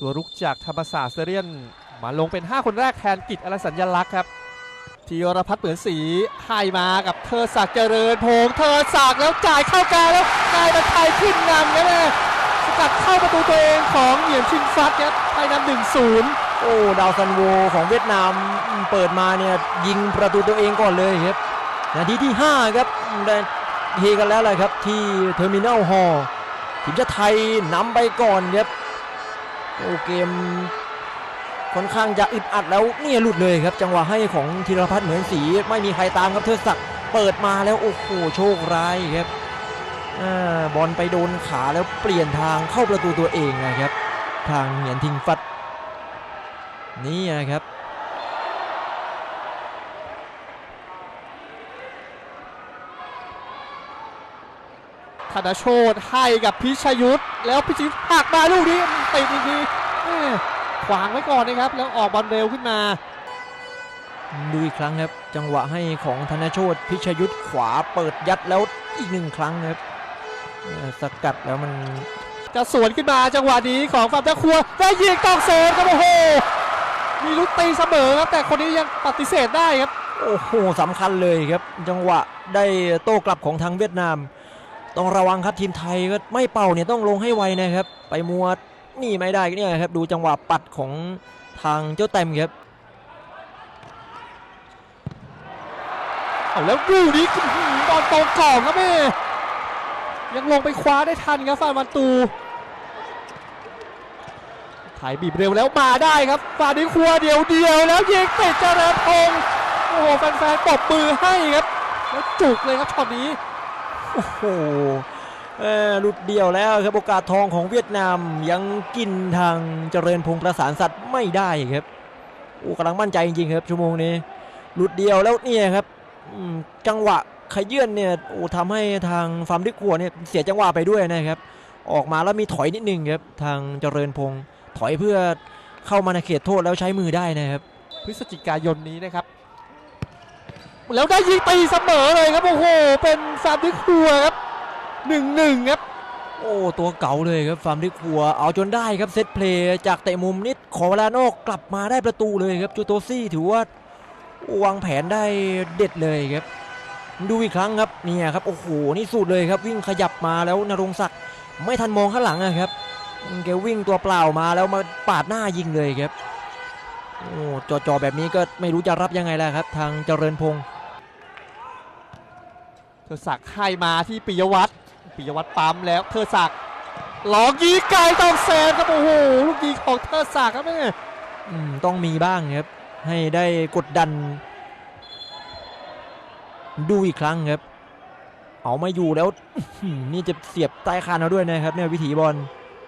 ตัวรุกจากธรรมศาสตร์เซเรียน มาลงเป็น 5 คนแรกแทนกิจอรสัญญลักษณ์ครับธีรพัฒน์เหมือนสีให้มากับเธอศักดิ์เจริญพงเธอศักดิ์แล้วจ่ายเข้ากลางแล้วกลายเป็นไทยขึ้นนำครับแม่สกัดเข้าประตูตัวเองของเหยียนชินฟัดครับไทยนำหนึ่งศูนย์โอ้ดาวซันโวของเวียดนามเปิดมาเนี่ยยิงประตูตัวเองก่อนเลยครับนาทีที่ 5 ครับได้เฮกันแล้วแหละครับที่เทอร์มินอลฮอลทีมชาติไทยนำไปก่อนครับ โอเกมค่อนข้างจะอึดอัดแล้วเนี่ยหลุดเลยครับ จังหวะให้ของธีรพัฒน์เหมือนสีไม่มีใครตามครับเทิดศักดิ์เปิดมาแล้วโอ้โหโชคร้ายครับอบอลไปโดนขาแล้วเปลี่ยนทางเข้าประตูตัวเองนะครับ ทางเหงียนทิงฟัดนี่นะครับ ธนโชตให้กับพิชยุทธแล้วพิชยุทธหักมาลูกนี้ติดอีกทีแม่ขวางไว้ก่อนนะครับ แล้วออกบอลเร็วขึ้นมา ดูอีกครั้งครับ จังหวะให้ของธนโชตพิชยุทธขวาเปิดยัดแล้วอีกหนึ่งครั้งครับเอ่อสกัดแล้วมันจะสวนขึ้นมาจังหวะนี้ของฟาร์มตะครัวได้ยิงตอกโซนครับโอ้โหมีลุกตีเสมอครับแต่คนนี้ยังปฏิเสธได้ครับ โอ้โหสำคัญเลยครับ จังหวะได้โต้กลับของทางเวียดนาม ต้องระวังครับทีมไทยก็ไม่เป่าเนี่ยต้องลงให้ไวนะครับ ไปมัวนี่ไม่ได้เนี่ยครับดูจังหวะปัดของทางเจ้าแต้มครับเอาแล้วดูนี้บอลตรงกรอบครับแม่ยังลงไปคว้าได้ทันครับฟานมันตูถ่ายบีบเร็วแล้วมาได้ครับฟาดิครัวเดียวเดียวแล้วยิงติดเจริญพงษ์โอ้โหแฟนๆตบมือให้ครับแล้วจุกเลยครับช็อตนี้ โอ้โหหลุดเดียวแล้วครับโอกาสทองของเวียดนามยังกินทางเจริญพงษ์ประสานสัตว์ไม่ได้ครับโอ้กำลังมั่นใจจริงๆครับชั่วโมงนี้หลุดเดียวแล้วเนี่ยครับจังหวะขยื่นเนี่ยโอ้ทำให้ทางฟาร์มดิกัวเนี่ยเสียจังหวะไปด้วยนะครับ ออกมาแล้วมีถอยนิดนึงครับทางเจริญพงษ์ถอยเพื่อเข้ามาในเขตโทษแล้วใช้มือได้นะครับ พฤศจิกายนนี้นะครับ แล้วได้ยิงตีเสมอเลยครับ โอ้โห เป็นซามดิครัวครับหนึ่งหนึ่งครับ โอ้ตัวเก่าเลยครับฟาร์มดิกัว เอาจนได้ครับเซตเพลย์จากเตะมุมนิดขอเวลานอกกลับมาได้ประตูเลยครับจูโตซี่ถือว่าวางแผนได้เด็ดเลยครับ ดูอีกครั้งครับเนี่ยครับโอ้โหนี่สุดเลยครับ วิ่งขยับมาแล้วนรงศักดิ์ไม่ทันมองข้างหลังนะครับแกวิ่งตัวเปล่ามาแล้วมาปาดหน้ายิงเลยครับ โอ้จอๆแบบนี้ก็ไม่รู้จะรับยังไงแล้วครับ ทางเจริญพงศ์เธอสักดิ์ให้มาที่ปิยวัฒน์ปิยวัฒน์ปั๊มแล้วเธอสักดิ์หลอกยิงไกลต้องแซงครับโอ้โหลูกยิงของเธอสักดิ์ครับแม่อืมต้องมีบ้างครับ ให้ได้กดดัน ดูอีกครั้งครับ เอามาอยู่แล้วอื้อหือนี่จะเสียบใต้คานเอาด้วยนะครับเนี่ยวิถีบอล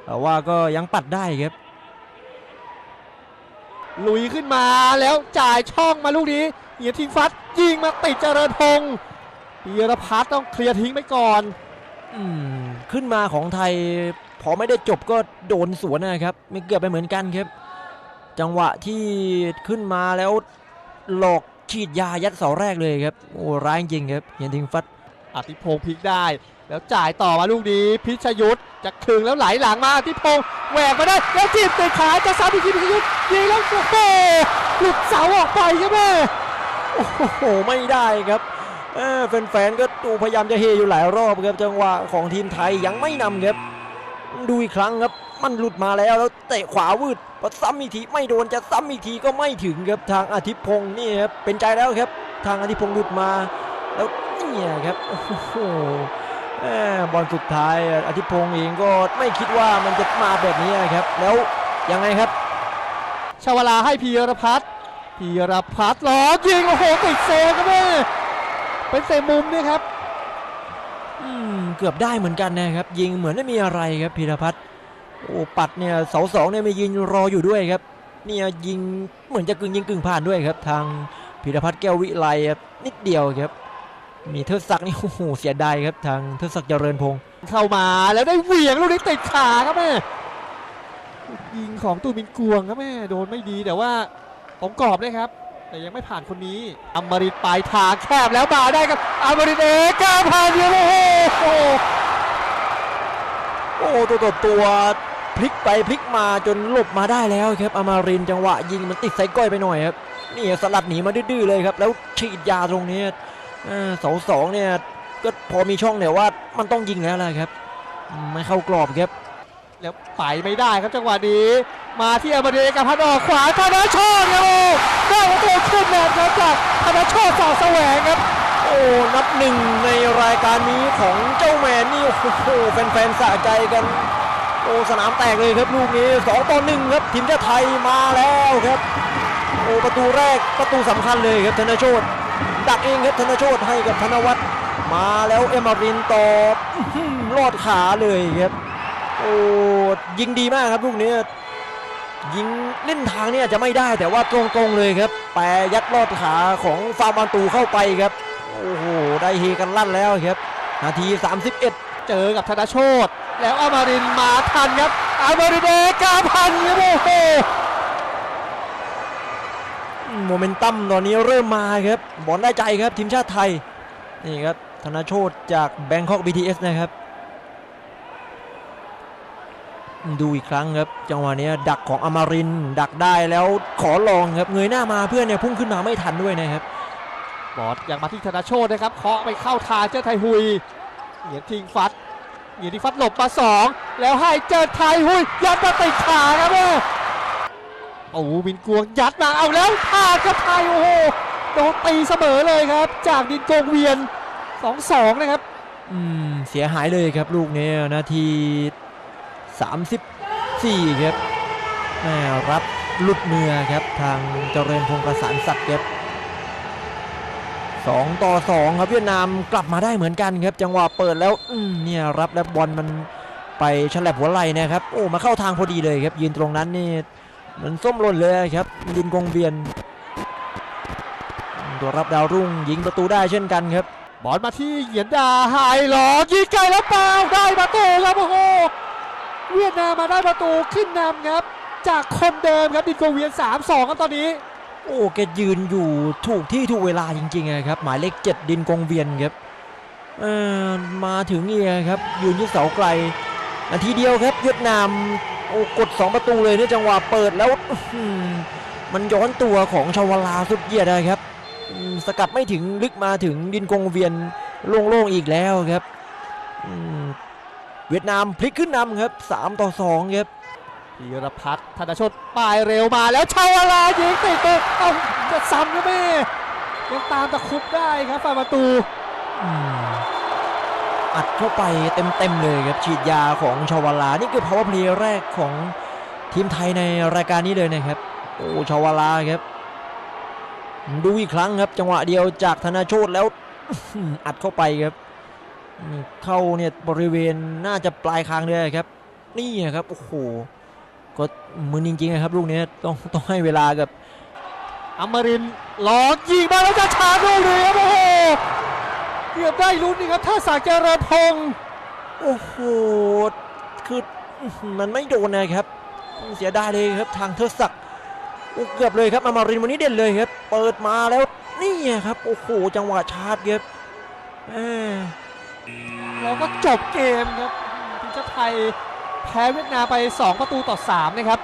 แต่ว่าก็ยังปัดได้ครับ ลุยขึ้นมาแล้วจ่ายช่องมาลูกนี้เหียทิ้งฟัดยิงมาติดเจริญพงศ์ปีรพัฒน์ต้องเคลียร์ทิ้งไปก่อนอืมขึ้นมาของไทย พอไม่ได้จบก็โดนสวนนะครับไม่เกือบไปเหมือนกันครับ จังหวะที่ขึ้นมาแล้วหลอกฉีดยายัดเสาแรกเลยครับโอ้ร้ายจริงครับเห็นทิงฟัดอธิพงศ์พลิกได้ แล้วจ่ายต่อมาลูกนี้พิชยุทธจะคึงแล้วไหลหลังมาอธิพงศ์แหวกมาได้ แล้วจีบติดขาจะซ้ำอีกทีพิชยุทธยิงแล้วโอ้โหหลุดเสาออกไปครับแม่โอ้โหไม่ได้ครับแฟนๆก็ดูพยายามจะเฮอยู่หลายรอบครับจังหวะของทีมไทยยังไม่นำครับดูอีกครั้งครับมันหลุดมาแล้วแล้วเตะขวาวืดพอซ้ำอีกทีไม่โดนจะซ้ำอีกทีก็ไม่ถึงครับทางอาทิพงศ์นี่ครับเป็นใจแล้วครับ ทางอาทิพงศ์หลุดมา แล้วเนี่ยครับโอ้โห บอลสุดท้ายอาทิตย์พงศ์เองก็ไม่คิดว่ามันจะมาแบบนี้ครับ แล้วยังไงครับ ชาวลาให้พีรพัฒน์พีรพัฒน์หลอกยิงโอ้โหติดเซฟครับแม่เป็นเซมุมเนี่ยครับอืมเกือบได้เหมือนกันนะครับ ยิงเหมือนไม่มีอะไรครับพีรพัฒน์โอ้ปัดเนี่ยเสาสองเนี่ยมียืนรออยู่ด้วยครับเนี่ยยิงเหมือนจะกึ่งยิงกึ่งผ่านด้วยครับ ทางพีรพัฒน์แก้ววิไลครับนิดเดียวครับ มีเทิดศักดิ์นี่โอ้โหเสียดายครับทางเทิดศักดิ์เจริญพงศ์เข้ามาแล้วได้เหวี่ยงลูกนี้ติดขาครับแม่ยิงของตูมินกวงครับแม่โดนไม่ดีแต่ว่าผมกรอบด้วยครับ แต่ยังไม่ผ่านคนนี้อมริตปลายทางแคบแล้วมาได้ครับอมริตเอกก้าผ่านเดียวโอ้โหโอ้ตัวต่อตัวพลิกไปพลิกมาจนหลบมาได้แล้วครับอมารินจังหวะยิงมันติดไซก้อยไปหน่อยครับนี่สลัดหนีมาดื้อเลยครับแล้วฉีดยาตรงนี้ เอ่อเสาสองเนี่ยก็พอมีช่องเนี่ยว่ามันต้องยิงแล้วแหละครับอืมไม่เข้ากรอบครับ แล้วไปไม่ได้ครับจังหวะนี้ มาที่อเมริกาพัดออกขวาธนาโชตครับโอ้ได้ประตูขึ้นแบบครับจากธนาโชตสอดแสวงครับ โอ้นับหนึ่งในรายการนี้ของเจ้าแมนนี่โอ้โหแฟนๆสะใจกันโอ้สนามแตกเลยครับลูกนี้สองต่อหนึ่งครับทีมชาติไทยมาแล้วครับโอ้ประตูแรกประตูสำคัญเลยครับธนโชต ดักเองครับธนโชตให้กับธนวัฒน์มาแล้วเอมารินต่ออื้อหือลอดขาเลยครับโอ้ยิงดีมากครับลูกนี้ยิงเล่นทางเนี่ยจะไม่ได้แต่ว่าตรงๆเลยครับแปรยัดลอดขาของฟาร์มันตูเข้าไปครับโอ้โหได้เฮกันลั่นแล้วครับนาที 31 เจอกับธนโชตแล้วอามารินมาทันครับอามารินเอกาพันครับโอ้โห โมเมนตัมตอนนี้เริ่มมาครับบอลได้ใจครับทีมชาติไทยนี่ครับธนาโชตจากแบงคอก BTS นะครับ ดูอีกครั้งครับจังหวะนี้ดักของอมารินดักได้แล้วขอลองครับเงยหน้ามาเพื่อนเนี่ยพุ่งขึ้นมาไม่ทันด้วยนะครับบอลยังมาที่ธนาโชตนะครับเคาะไปเข้าทางเจ้าไทหุยเหยียนทิงฟัดเหยียนทิงฟัดหลบมาสองแล้วให้เจอไทหุยยัดมาติดขาครับ โอ้โอ้โหบินกวงยัดมาเอาแล้วพลาดครับไทยโอ้โหโดนตีเสมอเลยครับ จากดินโกงเวียน2-2นะครับอืมเสียหายเลยครับลูกนี้นาที34ครับแม่รับหลุดมือครับ ทางเจริญพงศ์ประสานสัตว์ครับ2ต่อ2ครับเวียดนามกลับมาได้เหมือนกันครับ จังหวะเปิดแล้วอืมเนี่ยรับแล้วบอลมันไปฉลับหัวไหล่นะครับ โอ้มาเข้าทางพอดีเลยครับยืนตรงนั้นนี่ มันส้มหล่นเลยครับดินกงเวียน ตัวรับดาวรุ่งยิงประตูได้เช่นกันครับบอลมาที่เหยียนดาหายหลอยิงไกลแล้วเปล่าได้ประตูครับโอ้โหเวียดนามมาได้ประตูขึ้นนำครับ จากคนเดิมครับดินโกเวียน 3-2ครับตอนนี้ โอ้แกยืนอยู่ถูกที่ถูกเวลาจริงๆอะครับ หมายเลขเจ็ดดินกงเวียนครับมาถึงเนี่ยครับยืนที่เสาไกล นาทีเดียวครับเวียดนามโอ้กด 2 ประตูเลยเนี่ยจังหวะเปิดแล้วมันย้อนตัวของชาวลาสุดเยียดเลยครับ สกัดไม่ถึงลึกมาถึงดินกงเวียนโล่งๆอีกแล้วครับเวียดนามพลิกขึ้นนำครับ 3 ต่อ 2 ครับพีรพัฒน์ธนชดปลายเร็วมาแล้วชาวลายิงติดตัวเอ้าจะซ้ำก็ไม่ยังตามตะครุบได้ครับฝ่ายประตู อัดเข้าไปเต็มๆเลยครับฉีดยาของชาวลา นี่คือ power play แรกของทีมไทยในรายการนี้เลยนะครับ โอ้ชาวลาครับ ดูอีกครั้งครับ จังหวะเดียวจากธนาโชตแล้วอัดเข้าไปครับ เข้าเนี่ยบริเวณน่าจะปลายคางเลยครับ นี่ครับโอ้โหก็มือจริงๆนะครับลูกนี้ต้องต้องให้เวลากับอมรินหลอกยิงมาแล้วจะชาร์จลูกนี้ครับโอ้โห เกือบได้ลุ้นนี่ครับถ้าสากเจริญพงษ์โอ้โหคืออื้อหือมันไม่โดนนะครับ เสียดายเลยครับทางเทอศักดิ์โอ้เกือบเลยครับอมารินทร์วันนี้เด่นเลยครับ เปิดมาแล้วนี่ครับ โอ้โห จังหวะชาร์จครับแหมแล้วก็จบเกมครับทีมชาติไทยแพ้เวียดนามไป 2 ประตูต่อ 3 นะครับ